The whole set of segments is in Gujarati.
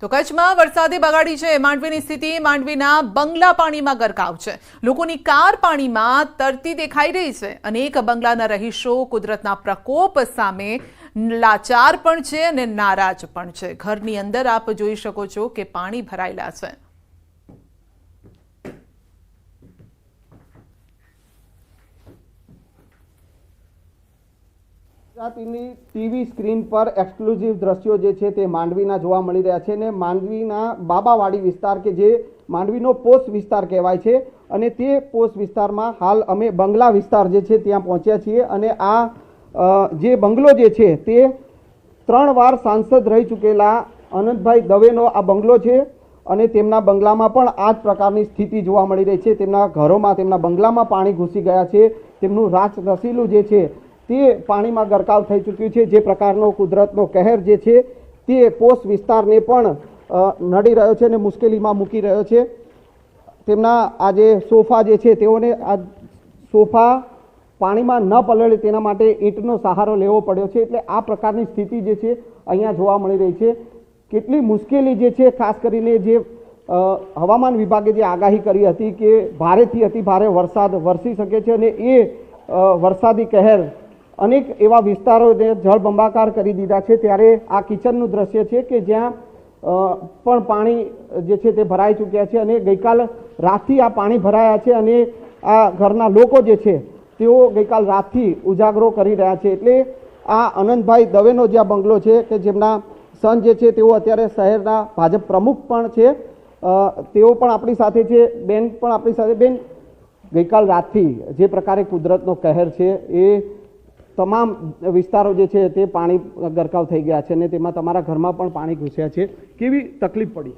તો કચ્છમાં વરસાદે બગાડી છે. માંડવીની સ્થિતિ માંડવીના બંગલા પાણીમાં ગરકાવ છે. લોકોની કાર પાણીમાં તરતી દેખાઈ રહી છે. અનેક બંગલાના રહીશો કુદરતના પ્રકોપ સામે લાચાર પણ છે અને નારાજ પણ છે. ઘરની અંદર આપ જોઈ શકો છો કે પાણી ભરાયેલા છે. ગુજરાતીની ટીવી સ્ક્રીન પર એક્સક્લુઝિવ દ્રશ્યો જે છે તે માંડવીના જોવા મળી રહ્યા છે ને માંડવીના બાબાવાડી વિસ્તાર કે જે માંડવીનો પોસ્ટ વિસ્તાર કહેવાય છે અને તે પોસ્ટ વિસ્તારમાં હાલ અમે બંગલા વિસ્તાર જે છે ત્યાં પહોંચ્યા છીએ અને આ જે બંગલો જે છે તે ત્રણ વાર સાંસદ રહી ચૂકેલા અનંતભાઈ દવેનો આ બંગલો છે અને તેમના બંગલામાં પણ આ જ પ્રકારની સ્થિતિ જોવા મળી રહી છે. તેમના ઘરોમાં તેમના બંગલામાં પાણી ઘૂસી ગયા છે. તેમનું રાચ રસીલું જે છે તે પાણીમાં ગરકાવ થઈ ચૂક્યું છે. જે પ્રકારનો કુદરતનો કહેર જે છે, તે પોસ્ટ વિસ્તારને પણ નડી રહ્યો છે અને મુશ્કેલીમાં મૂકી રહ્યો છે. તેમના આ જે સોફા જે છે, તેઓને આ સોફા પાણીમાં ન પલળે તેના માટે ઈંટનો સહારો લેવો પડ્યો છે. એટલે આ પ્રકારની સ્થિતિ જે છે, અહીંયા જોવા મળી રહી છે. કેટલી મુશ્કેલી જે છે, ખાસ કરીને જે હવામાન વિભાગે જે આગાહી કરી હતી કે ભારેથી અતિ ભારે વરસાદ વરસી શકે છે અને એ વરસાદી કહેર અનેક એવા વિસ્તારોને જળબંબાકાર કરી દીધા છે. ત્યારે આ કિચનનું દ્રશ્ય છે કે જ્યાં પણ પાણી જે છે તે ભરાઈ ચૂક્યા છે અને ગઈકાલ રાતથી આ પાણી ભરાયા છે અને આ ઘરના લોકો જે છે તેઓ ગઈકાલ રાતથી ઉજાગરો કરી રહ્યા છે. એટલે આ અનંતભાઈ દવેનો જે આ બંગલો છે કે જેમના સન જે છે તેઓ અત્યારે શહેરના ભાજપ પ્રમુખ પણ છે. તેઓ પણ આપણી સાથે છે. બેન પણ આપણી સાથે. બેન, ગઈકાલ રાતથી જે પ્રકારે કુદરતનો કહેર છે એ તમામ વિસ્તારો જે છે તે પાણી ગરકાવ થઈ ગયા છે અને તેમાં તમારા ઘરમાં પણ પાણી ઘૂસ્યા છે. કેવી તકલીફ પડી?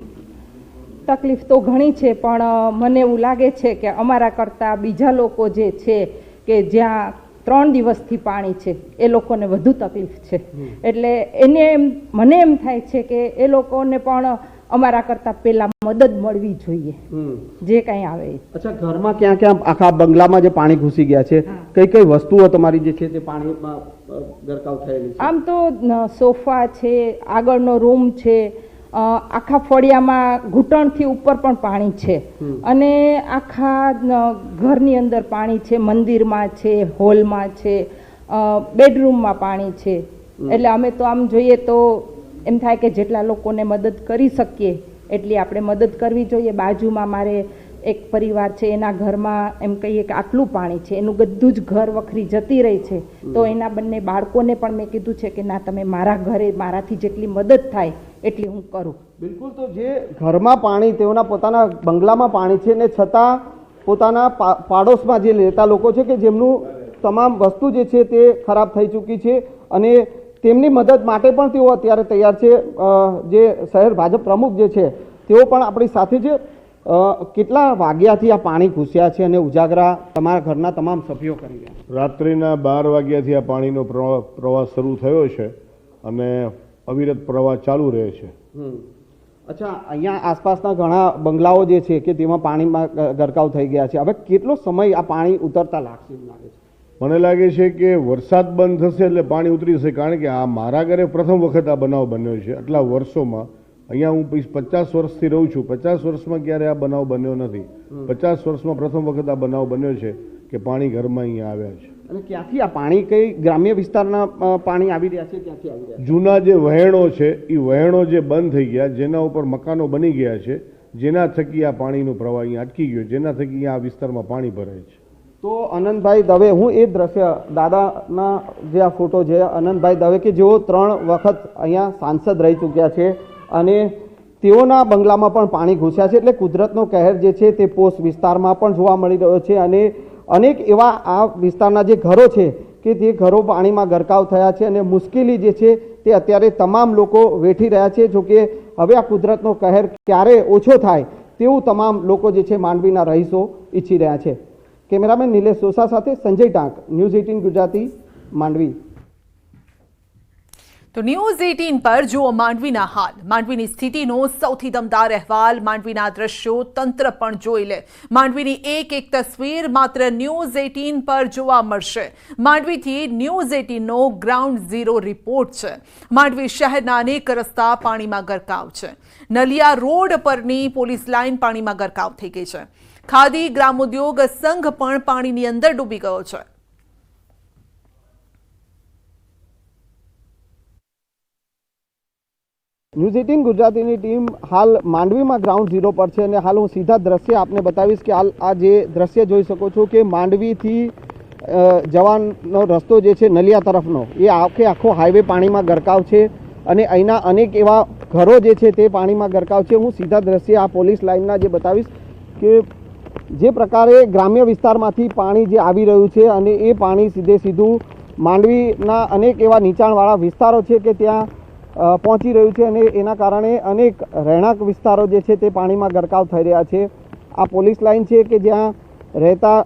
તકલીફ તો ઘણી છે પણ મને એવું લાગે છે કે અમારા કરતાં બીજા લોકો જે છે કે જ્યાં ત્રણ દિવસથી પાણી છે એ લોકોને વધુ તકલીફ છે. એટલે એને એમ મને એમ થાય છે કે એ લોકોને પણ અમારા કરતાં પેલા મદદ મળવી જોઈએ. જે કઈ આવે અચ્છા ઘરમાં ક્યાં ક્યાં આખા બંગલામાં જે પાણી ઘૂસી ગયા છે? કઈ કઈ વસ્તુઓ તમારી જે છે તે પાણીમાં ગરકાવ થયેલી આમ તો સોફા છે આગળનો રૂમ છે આખા ફળિયામાં ઘૂંટણથી ઉપર પણ પાણી છે. અને આખા ઘરની અંદર પાણી છે મંદિરમાં છે હોલમાં છે બેડરૂમમાં પાણી છે. એટલે અમે તો આમ જોઈએ તો એમ થાય કે જેટલા લોકોને મદદ કરી શકીએ એટલી આપણે મદદ કરવી જોઈએ. બાજુમાં મારે એક પરિવાર છે એના ઘરમાં એમ કહીએ કે આટલું પાણી છે એનું બધું જ ઘર વખરી જતી રહી છે. તો એના બંને બાળકોને પણ મેં કીધું છે કે ના તમે મારા ઘરે મારાથી જેટલી મદદ થાય એટલી હું કરું. બિલકુલ તો જે ઘરમાં પાણી તેઓના પોતાના બંગલામાં પાણી છે ને છતાં પોતાના પાડોશમાં જે લેતા લોકો છે કે જેમનું તમામ વસ્તુ જે છે તે ખરાબ થઈ ચૂકી છે અને તેમની મદદ માટે પણ તેઓ અત્યારે તૈયાર છે. જે શહેર ભાજપ પ્રમુખ જે છે તેઓ પણ આપણી સાથે છે. કેટલા વાગ્યાથી આ પાણી ઘૂસ્યા છે અને ઉજાગરા તમારા ઘરના તમામ સભ્યો કરી ગયા રાત્રિના બાર વાગ્યાથી આ પાણીનો પ્રવાહ શરૂ થયો છે અને અવિરત પ્રવાહ ચાલુ રહે છે. અચ્છા અહીંયા આસપાસના ઘણા બંગલાઓ જે છે કે તેમાં પાણીમાં ગરકાવ થઈ ગયા છે. હવે કેટલો સમય આ પાણી ઉતરતા લાગશે લાગે છે? મને લાગે છે કે વરસાદ બંધ થશે એટલે પાણી ઉતરી જશે. કારણ કે આ મારા ઘરે પ્રથમ વખત આ બનાવ બન્યો છે. આટલા વર્ષોમાં અહીંયા હું પચાસ વર્ષથી રહું છું. પચાસ વર્ષમાં ક્યારે આ બનાવ બન્યો નથી. પચાસ વર્ષમાં પ્રથમ વખત આ બનાવ બન્યો છે કે પાણી ઘરમાં અહીંયા આવ્યા છે. અને ક્યાંથી આ પાણી કઈ ગ્રામ્ય વિસ્તારના પાણી આવી રહ્યા છે? ક્યાંથી આવી રહ્યા જૂના જે વહેણો છે એ વહેણો જે બંધ થઈ ગયા જેના ઉપર મકાનો બની ગયા છે જેના થકી આ પાણીનો પ્રવાહ અહીંયા અટકી ગયો જેના થકી અહીંયા આ વિસ્તારમાં પાણી ભરાય છે. તો અનંતભાઈ દવે, હું એ દ્રશ્ય દાદાના જે આ ફોટો છે, અનંતભાઈ દવે કે જેઓ ત્રણ વખત અહીંયા સાંસદ રહી ચૂક્યા છે અને તેઓના બંગલામાં પણ પાણી ઘૂસ્યા છે એટલે કુદરતનો કહેર જે છે તે પોસ્ટ વિસ્તારમાં પણ જોવા મળી રહ્યો છે અને અનેક એવા આ વિસ્તારના જે ઘરો છે કે તે ઘરો પાણીમાં ગરકાવ થયા છે અને મુશ્કેલી જે છે તે અત્યારે તમામ લોકો વેઠી રહ્યા છે. જોકે હવે આ કુદરતનો કહેર ક્યારે ઓછો થાય તેવું તમામ લોકો જે છે માંડવીના રહીશો ઈચ્છી રહ્યા છે. કેમેરામેન નિલેશ સોસા સાથે સંજય ટાંક. News eighteen Gujarati, Mandvi. તો ન્યૂઝ એટીન પર જુઓ માંડવીના હાલ. માંડવીની સ્થિતિનો સૌથી દમદાર અહેવાલ. માંડવીના દ્રશ્યો તંત્ર પણ જોઈ લે. માંડવીની એક એક તસવીર માત્ર ન્યૂઝ એટીન પર જોવા મળશે. માંડવીથી ન્યૂઝ એઇટીનનો ગ્રાઉન્ડ ઝીરો રિપોર્ટ છે. માંડવી શહેરના અનેક રસ્તા પાણીમાં ગરકાવ છે. નલિયા રોડ પરની પોલીસ લાઇન પાણીમાં ગરકાવ થઈ ગઈ છે. ખાદી ગ્રામોદ્યોગ સંઘ પણ પાણીની અંદર ડૂબી ગયો છે. ન્યૂઝ એટીન ગુજરાતીની ટીમ હાલ માંડવીમાં ગ્રાઉન્ડ ઝીરો પર છે અને હાલ હું સીધા દ્રશ્ય આપને બતાવીશ કે હાલ આ જે દ્રશ્ય જોઈ શકો છો કે માંડવીથી જવાનનો જવાનો રસ્તો જે છે નલિયા તરફનો, એ આખે આખો હાઈવે પાણીમાં ગરકાવ છે અને અહીંના અનેક એવા ઘરો જે છે તે પાણીમાં ગરકાવ છે. હું સીધા દ્રશ્ય આ પોલીસ લાઇનના જે બતાવીશ કે જે પ્રકારે ગ્રામ્ય વિસ્તારમાંથી પાણી જે આવી રહ્યું છે અને એ પાણી સીધે સીધું માંડવીના અનેક એવા નીચાણવાળા વિસ્તારો છે કે ત્યાં પહોંચી રહ્યું છે અને એના કારણે અનેક રહેણાંક વિસ્તારો જે છે તે પાણીમાં ગરકાવ થઈ રહ્યા છે. આ પોલીસ લાઇન છે કે જ્યાં રહેતા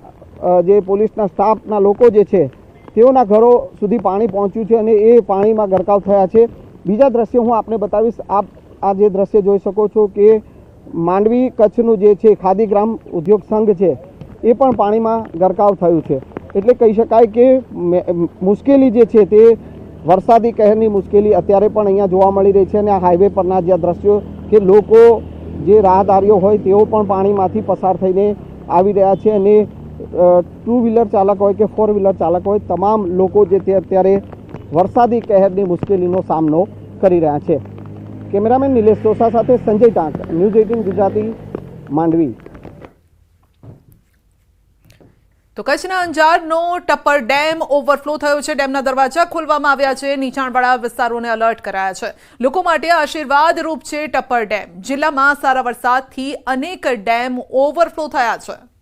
જે પોલીસના સ્ટાફના લોકો જે છે તેઓના ઘરો સુધી પાણી પહોંચ્યું છે અને એ પાણીમાં ગરકાવ થયા છે. બીજા દ્રશ્ય હું આપને બતાવીશ. આપ આ જે દ્રશ્ય જોઈ શકો છો કે માંડવી કચ્છનું જે છે, ખાદી ગ્રામ ઉદ્યોગ સંઘ છે, એ પણ પાણીમાં ગરકાવ થયું છે. એટલે કહી શકાય કે મુશ્કેલી જે છે તે વરસાદી કહેરની મુશ્કેલી અત્યારે પણ અહીંયા જોવા મળી રહી છે અને આ હાઈવે પરના જે દ્રશ્યો કે લોકો જે રાહદારીઓ હોય તેઓ પણ પાણીમાંથી પસાર થઈને આવી રહ્યા છે અને ટુ વ્હીલર ચાલક હોય કે ફોર વ્હીલર ચાલક હોય, તમામ લોકો જે તે અત્યારે વરસાદી કહેરની મુશ્કેલીનો સામનો કરી રહ્યા છે. કેમેરામેન નિલેશ ડોસા સાથે સંજય ટાંક, ન્યૂઝ એટીન ગુજરાતી, માંડવી. તો કચ્છના અંજારનો ટપ્પર ડેમ ઓવરફ્લો થયો છે. ડેમના દરવાજા ખોલવામાં આવ્યા છે. નીચાણવાળા વિસ્તારોને અલર્ટ કરાયા છે. લોકો માટે આશીર્વાદ રૂપ છે ટપ્પર ડેમ. જિલ્લામાં સારા વરસાદથી અનેક ડેમ ઓવરફ્લો થયા છે.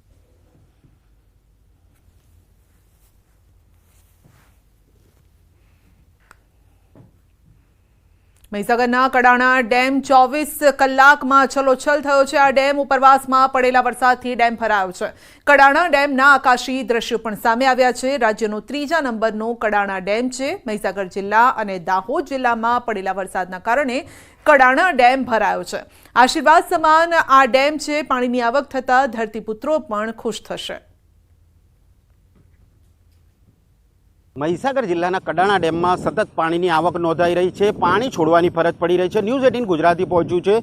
મહીસાગરના કડાણા ડેમ ચોવીસ કલાકમાં છલોછલ થયો છે. આ ડેમ ઉપરવાસમાં પડેલા વરસાદથી ડેમ ભરાયો છે. કડાણા ડેમના આકાશી દ્રશ્યો પણ સામે આવ્યા છે. રાજ્યનો ત્રીજા નંબરનો કડાણા ડેમ છે. મહીસાગર જિલ્લા અને દાહોદ જિલ્લામાં પડેલા વરસાદના કારણે કડાણા ડેમ ભરાયો છે. આશીર્વાદ સમાન આ ડેમ છે. પાણીની આવક થતાં ધરતીપુત્રો પણ ખુશ થશે. મહીસાગર જિલ્લાના કડાણા ડેમમાં સતત પાણીની આવક નોંધાઈ રહી છે. પાણી છોડવાની ફરજ પડી રહી છે. ન્યૂઝ એટીન ગુજરાતી પહોંચ્યું છે.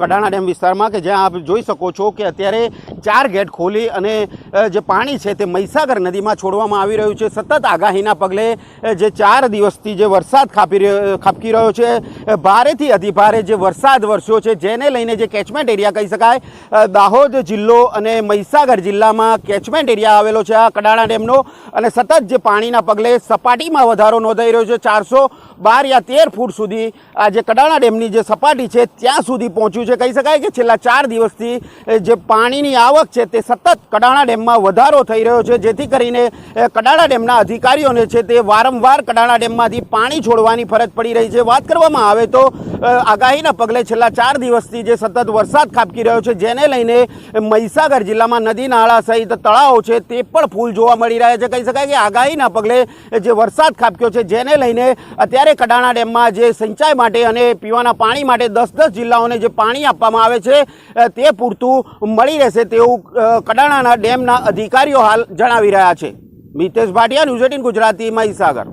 કડાણા ડેમ વિસ્તારમાં કે જ્યાં આપ જોઈ શકો છો કે અત્યારે ચાર ગેટ ખોલી અને જે પાણી છે તે મહીસાગર નદીમાં છોડવામાં આવી રહ્યું છે. સતત આગાહીના પગલે જે ચાર દિવસથી જે વરસાદ ખાપી ખાબકી રહ્યો છે ભારેથી અતિભારે જે વરસાદ વરસ્યો છે, જેને લઈને જે કેચમેન્ટ એરિયા કહી શકાય દાહોદ જિલ્લો અને મહીસાગર જિલ્લામાં કેચમેન્ટ એરિયા આવેલો છે આ કડાણા ડેમનો. અને સતત જે પાણીના પગલે સપાટીમાં વધારો નોંધાઈ રહ્યો છે. ચારસો બાર યા તેર ફૂટ સુધી આ જે કડાણા ડેમની જે સપાટી છે, ત્યાં સુધી પહોંચ્યું છે. કહી શકાય કે છેલ્લા ચાર દિવસથી જે પાણીની આવક છે, તે સતત કડાણા ડેમમાં વધારો થઈ રહ્યો છે. જેથી કરીને કડાણા ડેમના અધિકારીઓને છે તે વારંવાર કડાણા ડેમમાંથી પાણી છોડવાની ફરજ પડી રહી છે. વાત કરવામાં આવે તો આગાહીના પગલે છેલ્લા ચાર દિવસથી જે સતત વરસાદ ખાબકી રહ્યો છે, જેને લઈને મહીસાગર જિલ્લામાં નદી, નાળા સહિત તળાવો છે, તે પણ ફૂલ જોવા મળી રહ્યા છે. કહી શકાય કે આગાહીના પગલે જે વરસાદ ખાબક્યો છે, જેને લઈને અત્યારે કડાણા ડેમમાં જે સિંચાઈ માટે અને પીવાના પાણી માટે દસ દસ જિલ્લાઓને જે પાણી આપવામાં આવે છે તે પૂરતું મળી રહેશે તેવું કડાણાના ડેમના અધિકારીઓ હાલ જણાવી રહ્યા છે. મિતેશ ભાટિયા, ન્યૂઝ એટીન ગુજરાતી મહીસાગર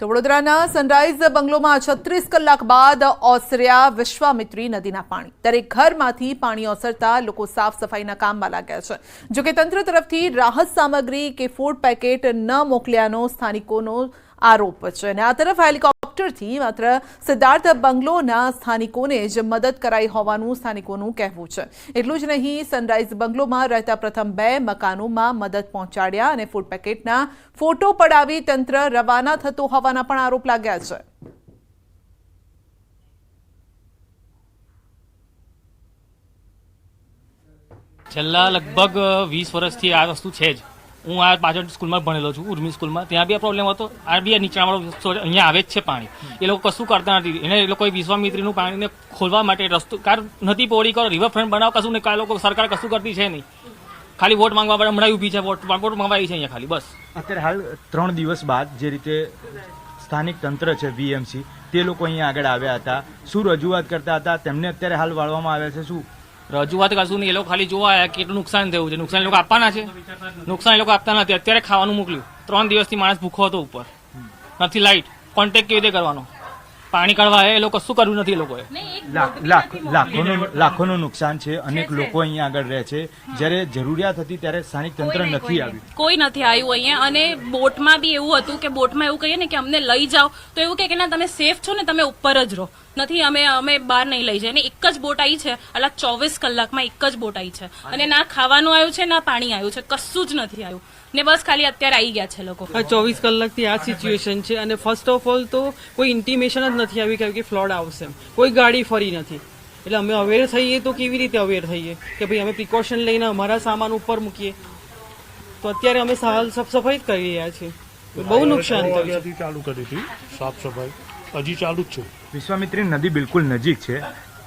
તો વડોદરાના સનરાઈઝ બંગલોમાં છત્રીસ કલાક બાદ ઓસર્યા વિશ્વામિત્રી નદીના પાણી. દરેક ઘરમાંથી પાણી ઓસરતા લોકો સાફ સફાઈના કામમાં લાગ્યા છે. જોકે તંત્ર તરફથી રાહત સામગ્રી કે ફૂડ પેકેટ ન મોકલ્યાનો સ્થાનિકોનો આરોપ છે અને આ તરફ હેલિકોપ્ટરથી માત્ર સિદ્ધાર્થ બંગલોના સ્થાનિકોને જ મદદ કરાઈ હોવાનું સ્થાનિકોનું કહેવું છે. એટલું જ નહીં, સનરાઈઝ બંગલોમાં રહેતા પ્રથમ બે મકાનોમાં મદદ પહોંચાડ્યા અને ફૂડ પેકેટના ફોટો પડાવી તંત્ર રવાના થતું હોવાના પણ આરોપ લાગ્યા છે. છેલ્લા લગભગ વીસ વર્ષથી આ વસ્તુ છે જ. હું આ પાછળ સ્કૂલમાં ભણેલો છું, ઉર્મી સ્કૂલમાં. ત્યાં બી આ પ્રોબ્લેમ હતો. આ બી નીચાણવાળો અહીંયા આવે જ છે પાણી. એ લોકો કશું કરતા નથી. એને એ લોકોએ વિશ્વામિત્રીનું પાણીને ખોલવા માટે રસ્તો, કાર નથી પોળી કરો રિવરફ્રન્ટ બનાવો, કશું નહીં. આ લોકો, સરકાર કશું કરતી છે નહીં. ખાલી વોટ માંગવા માટે હમણાં ઊભી છે, વોટ વોટ માંગવા આવી છે અહીંયા ખાલી, બસ. અત્યારે હાલ ત્રણ દિવસ બાદ જે રીતે સ્થાનિક તંત્ર છે, વીએમસી, તે લોકો અહીંયા આગળ આવ્યા હતા. શું રજૂઆત કરતા હતા? તેમને અત્યારે હાલ વાળવામાં આવ્યા છે, શું? રજૂઆત કરશું નહીં. એ લોકો ખાલી જોવા આવ્યા કે કેટલું નુકસાન થયું છે. નુકસાન એ લોકો આપવાના છે. નુકસાન એ લોકો આપતા નથી. અત્યારે ખાવાનું મોકલ્યું. ત્રણ દિવસથી માણસ ભૂખો હતો ઉપર. નથી લાઇટ કોન્ટેક કેવી રીતે કરવાનો? પાણી કાઢવા એ લોકો કશું કર્યું નથી લોકો લોકોએ? લાખ લાખ લાખોનું લાખોનું નુકસાન છે અનેક લોકો અહીંયા આગળ રહે છે. જ્યારે જરૂરિયાત હતી ત્યારે સ્થાનિક તંત્ર નથી આવ્યું. કોઈ નથી આવ્યું અહીંયા. અને બોટમાં બી એવું હતું કે બોટમાં એવું કહીએ ને કે અમને લઈ જાઓ. તો એવું કહે કે ના તમે સેફ છો ને તમે ઉપર જ રહો. નથી અમે અમે બહાર નહીં લઈ જાય અને એક જ બોટ આવી છે. એટલે ચોવીસ કલાકમાં એક જ બોટ આવી છે. અને ના ખાવાનું આવ્યું છે ના પાણી આવ્યું છે. કશું જ નથી આવ્યું. ને બસ ખાલી અત્યારે આવી ગયા છે લોકો. ચોવીસ કલાકથી આ સિચ્યુએશન છે અને ફર્સ્ટ ઓફ ઓલ તો કોઈ ઇન્ટિમેશન જ નથી આવી કે ફ્લોડ આવશે. કોઈ ગાડી ફરી નથી. એટલે અમે અવેર થઈએ તો કેવી રીતે અવેર થઈએ? કે ભાઈ અમે પ્રિકોશન લઈને અમારા સામાન ઉપર મૂકીએ. તો અત્યારે અમે સાફ સફાઈ જ કરી રહ્યા છીએ. બહુ નુકસાન થયું ચાલુ કરી હતી. સાફ સફાઈ હજી ચાલુ જ છે. વિશ્વામિત્રી નદી બિલકુલ નજીક છે.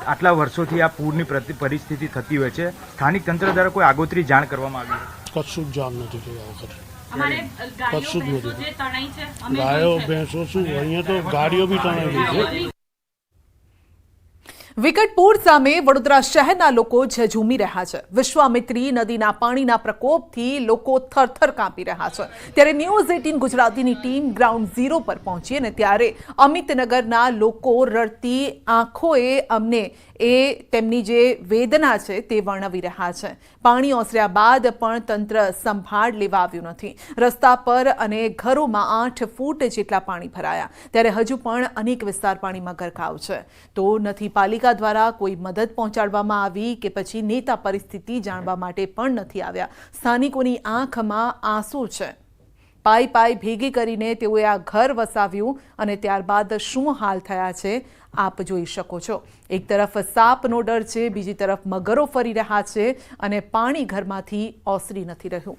આટલા વર્ષોથી આ પૂરની પરિસ્થિતિ થતી હોય છે. સ્થાનિક તંત્ર દ્વારા કોઈ આગોતરી જાણ કરવામાં આવી કશું જ જામ નથી થયું આ વખતે કશું જ નથી. તણાઈ ગાયો ભેંસો શું અહીંયા તો ગાડીઓ બી તણાયેલી છે. વિકટ પૂર સામે વડોદરા શહેરના લોકો ઝઝૂમી રહ્યા છે. વિશ્વામિત્રી નદીના પાણીના પ્રકોપથી લોકો થરથર કાંપી રહ્યા છે. ત્યારે ન્યૂઝ એટીન ગુજરાતીની ટીમ ગ્રાઉન્ડ ઝીરો પર પહોંચી અને ત્યારે અમિતનગરના લોકો રડતી આંખોએ અમને એ તેમની જે વેદના છે તે વર્ણવી રહ્યા છે. પાણી ઓસર્યા બાદ પણ તંત્ર સંભાળ લેવા આવ્યું નથી. રસ્તા પર અને ઘરોમાં આઠ ફૂટ જેટલા પાણી ભરાયા. ત્યારે હજુ પણ અનેક વિસ્તાર પાણીમાં ગરકાવ છે. તો નથી પાલિકા દ્વારા કોઈ મદદ પહોંચાડવામાં આવી કે પછી નેતા પરિસ્થિતિ જાણવા માટે પણ નથી આવ્યા. સ્થાનિકોની આંખમાં આંસુ છે. પાઈ પાઈ ભેગી કરીને તેઓએ આ ઘર વસાવ્યું અને ત્યારબાદ શું હાલ થયા છે આપ જોઈ શકો છો. એક તરફ સાપનો ડર છે, બીજી તરફ મગરો ફરી રહ્યા છે અને પાણી ઘરમાંથી ઓસરી નથી રહ્યું.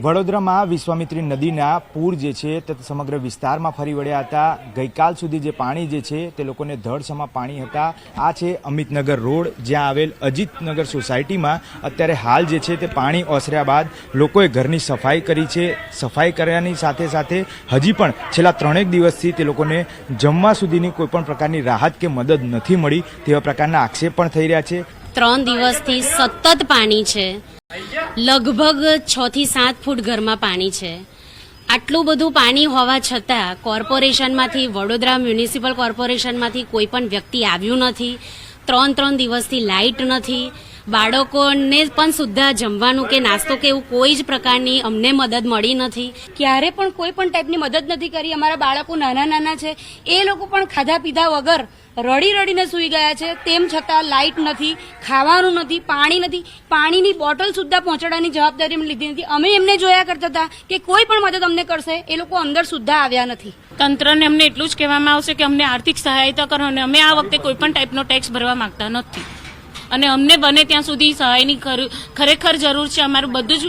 વડોદરામાં વિશ્વામિત્રી નદીના પૂર જે છે તે સમગ્ર વિસ્તારમાં ફરી વળ્યા હતા. ગઈકાલ સુધી જે પાણી જે છે તે લોકોને ધડસમાં પાણી હતા. આ છે અમિતનગર રોડ, જ્યાં આવેલ અજીતનગર સોસાયટીમાં અત્યારે હાલ જે છે તે પાણી ઓસર્યા બાદ લોકોએ ઘરની સફાઈ કરી છે. સફાઈ કર્યાની સાથે સાથે હજી પણ છેલ્લા ત્રણેક દિવસથી તે લોકોને જમવા સુધીની કોઈપણ પ્રકારની રાહત કે મદદ નથી મળી તેવા પ્રકારના આક્ષેપ પણ થઈ રહ્યા છે. ત્રણ દિવસથી સતત પાણી છે. લગભગ છ થી સાત ફૂટ ઘરમાં પાણી છે. આટલું બધું પાણી હોવા છતાં કોર્પોરેશનમાંથી, વડોદરા મ્યુનિસિપલ કોર્પોરેશનમાંથી કોઈ પણ વ્યક્તિ આવ્યું નથી. ત્રણ ત્રણ દિવસથી લાઇટ નથી. બાળકોને પણ સુદ્ધા જમવાનું કે નાસ્તો કે એવું કોઈ જ પ્રકારની અમને મદદ મળી નથી. ક્યારે પણ કોઈ પણ ટાઈપની મદદ નથી કરી. અમારા બાળકો નાના નાના છે. એ લોકો પણ ખાધા પીધા વગર રડી રડીને સૂઈ ગયા છે. તેમ છતાં લાઇટ નથી, ખાવાનું નથી, પાણી નથી. પાણીની બોટલ સુદ્ધા પહોંચાડવાની જવાબદારી લીધી નથી. અમે એમને જોયા કરતા હતા કે કોઈ પણ મદદ અમને કરશે, એ લોકો અંદર સુદ્ધા આવ્યા નથી. તંત્રને અમને એટલું જ કહેવામાં આવશે કે અમને આર્થિક સહાયતા કરો અને અમે આ વખતે કોઈ પણ ટાઈપનો ટેક્સ ભરવા માંગતા નથી. અને અમને બને ત્યાં સુધી સહાયની ખર- ખરેખર જરૂર છે. અમારું બધું જ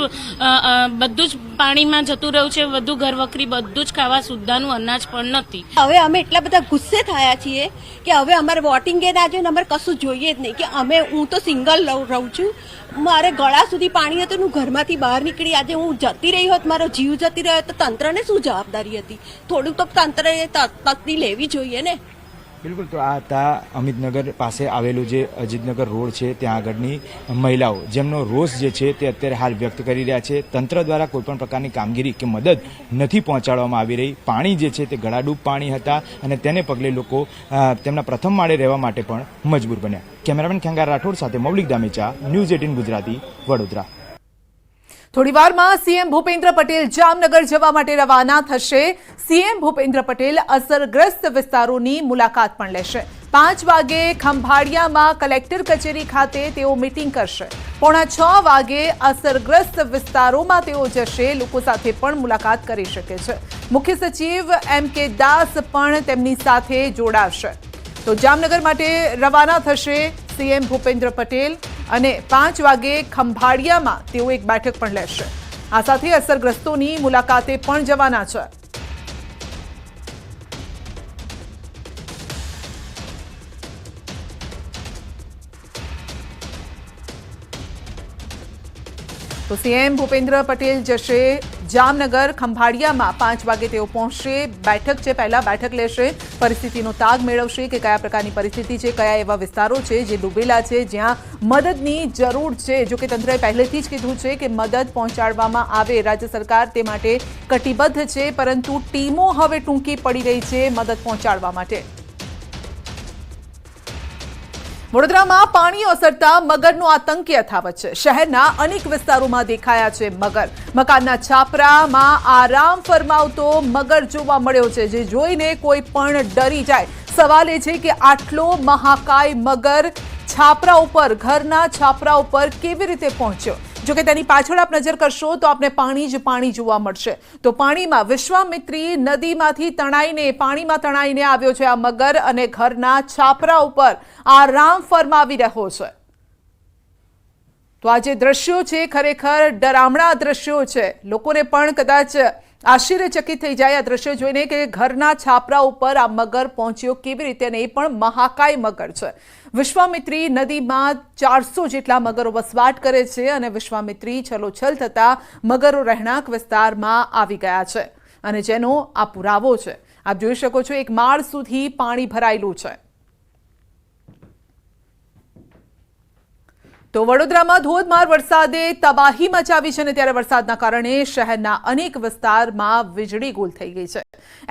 બધું જ પાણીમાં જતું રહ્યું છે. બધું ઘર વખરી બધું જ ખાવા સુદ્ધાનું અનાજ પણ નથી. હવે અમે એટલા બધા ગુસ્સે થયા છીએ કે હવે અમારે વોટિંગે ના જોઈએ અમારે કશું જોઈએ જ નહીં. કે અમે, હું તો સિંગલ રહું છું. મારે ગળા સુધી પાણી હતું હું ઘરમાંથી બહાર નીકળી. આજે હું જતી રહી હોત, મારો જીવ જતી રહ્યો તો તંત્રને શું જવાબદારી હતી? થોડુંક તો તંત્રએ તસ્તી લેવી જોઈએ ને. બિલકુલ, તો આ હતા અમિતનગર પાસે આવેલું જે અજીતનગર રોડ છે, ત્યાં આગળની મહિલાઓ. જેમનો રોષ જે છે તે અત્યારે હાલ વ્યક્ત કરી રહ્યા છે. તંત્ર દ્વારા કોઈપણ પ્રકારની કામગીરી કે મદદ નથી પહોંચાડવામાં આવી રહી. પાણી જે છે તે ગળાડૂબ પાણી હતા અને તેને પગલે લોકો તેમના પ્રથમ માળે રહેવા માટે પણ મજબૂર બન્યા. કેમેરામેન ખેંગાર રાઠોડ સાથે મૌલિક દામેચા ન્યૂઝ એટીન ગુજરાતી, વડોદરા. થોડી વારમાં સીએમ ભૂપેન્દ્ર પટેલ જામનગર જવા માટે રવાના થશે. સીએમ ભૂપેન્દ્ર પટેલ અસરગ્રસ્ત વિસ્તારોની મુલાકાત પણ લેશે. પાંચ વાગે ખંભાળિયામાં કલેક્ટર કચેરી ખાતે તેઓ મીટિંગ કરશે. પોણા છ વાગે અસરગ્રસ્ત વિસ્તારોમાં તેઓ જશે. લોકો સાથે પણ મુલાકાત કરી શકે છે. મુખ્ય સચિવ એમ કે દાસ પણ તેમની સાથે જોડાશે. તો જામનગર માટે રવાના થશે સીએમ ભૂપેન્દ્ર પટેલ. અને પાંચ વાગે ખંભાળિયામાં તેઓ એક બેઠક પણ લેશે. આ સાથે અસરગ્રસ્તોની મુલાકાતે પણ જવાના છે. તો સીએમ ભૂપેન્દ્ર પટેલ જશે જામનગર, ખંભાળિયામાં પાંચ વાગે તેઓ પહોંચશે. બેઠક છે, પહેલા બેઠક લેશે. પરિસ્થિતિનો તાગ મેળવશે કે કયા પ્રકારની પરિસ્થિતિ છે, કયા એવા વિસ્તારો છે, જે ડૂબેલા છે, જ્યાં મદદની જરૂર છે. જો કે તંત્રએ પહેલેથી જ કીધું છે કે મદદ પહોંચાડવામાં આવે. રાજ્ય સરકાર તે માટે કટિબદ્ધ છે, પરંતુ ટીમો હવે ટૂંકી પડી રહી છે મદદ પહોંચાડવા માટે. વડોદરામાં પાણી ઓસરતા મગરનો આતંક યથાવત છે. શહેરના અનેક વિસ્તારોમાં દેખાયા છે મગર. મકાનના છાપરામાં આરામ ફરમાવતો મગર જોવા મળ્યો છે, જે જોઈને કોઈ પણ ડરી જાય. સવાલ એ છે કે આટલો મહાકાય મગર છાપરા ઉપર, ઘરના છાપરા ઉપર કેવી રીતે પહોંચ્યો? જો કે તેની પાછળ આપ નજર કરશો તો આપને પાણી જ પાણી જોવા મળશે. તો પાણીમાં વિશ્વામિત્રી નદીમાંથી તણાઈને, પાણીમાં તણાઈને આવ્યો છે આ મગર અને ઘરના છાપરા ઉપર આરામ ફરમાવી રહ્યો છે. તો આ જે દ્રશ્યો છે, ખરેખર ડરામણા દ્રશ્યો છે. લોકોને પણ કદાચ આશ્ચર્યચકિત થઈ જાય આ દ્રશ્ય જોઈને કે ઘરના છાપરા ઉપર આ મગર પહોંચ્યો કેવી રીતે અને એ પણ મહાકાય મગર છે. વિશ્વામિત્રી નદીમાં ચારસો જેટલા મગરો વસવાટ કરે છે અને વિશ્વામિત્રી છલોછલ થતા મગરો રહેણાંક વિસ્તારમાં આવી ગયા છે અને જેનો આ પુરાવો છે. આપ જોઈ શકો છો એક માળ સુધી પાણી ભરાયેલું છે. તો વડોદરામાં ધોધમાર વરસાદે તબાહી મચાવી છે અને ત્યારે વરસાદના કારણે શહેરના અનેક વિસ્તારમાં વીજળી ગુલ થઈ ગઈ છે.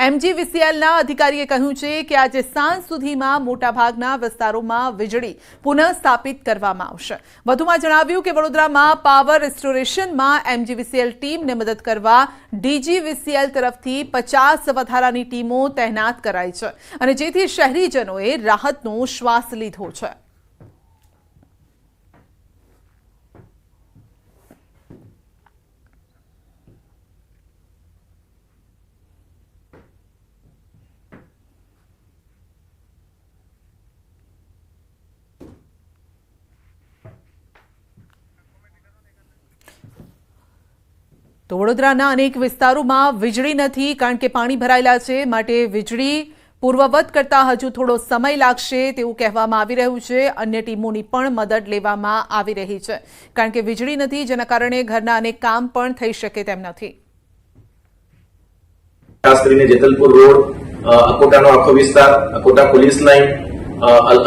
એમજીવીસીએલના અધિકારીએ કહ્યું છે કે આજે સાંજ સુધીમાં મોટાભાગના વિસ્તારોમાં વીજળી પુનઃ સ્થાપિત કરવામાં આવશે. વધુમાં જણાવ્યું કે વડોદરામાં પાવર રિસ્ટોરેશનમાં એમજીવીસીએલ ટીમને મદદ કરવા ડીજીવીસીએલ તરફથી પચાસ વધારાની ટીમો તહેનાત કરાઈ છે અને જેથી શહેરીજનોએ રાહતનો શ્વાસ લીધો છે. તો વડોદરાના અનેક વિસ્તારોમાં વીજળી નથી કારણ કે પાણી ભરાયેલા છે. માટે વીજળી પૂર્વવત કરતા હજુ થોડો સમય લાગશે તેવું કહેવામાં આવી રહ્યું છે. અન્ય ટીમોની પણ મદદ લેવામાં આવી રહી છે. કારણ કે વીજળી નથી, જેના કારણે ઘરના અનેક કામ પણ થઈ શકે તેમ નથી. ખાસ કરીને જેતલપુર રોડ અકોટાનો આખો વિસ્તાર, અકોટા પોલીસ લાઇન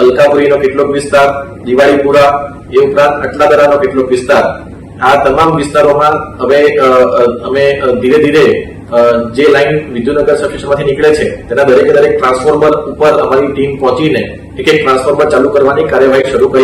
અલકાપુરીનો કેટલોક વિસ્તાર, દિવાળીપુરા, એ ઉપરાંત અટલાદરાનો કેટલોક વિસ્તાર. આ તમામ વિસ્તારોમાં હવે અમે ધીરે ધીરે જે લાઇન વિદ્યુનગર સબસ્ટેશનમાંથી નીકળે છે, તેના દરેકે દરેક ટ્રાન્સફોર્મર ઉપર અમારી ટીમ પહોંચીને એક એક ટ્રાન્સફોર્મર ચાલુ કરવાની કાર્યવાહી શરૂ કરી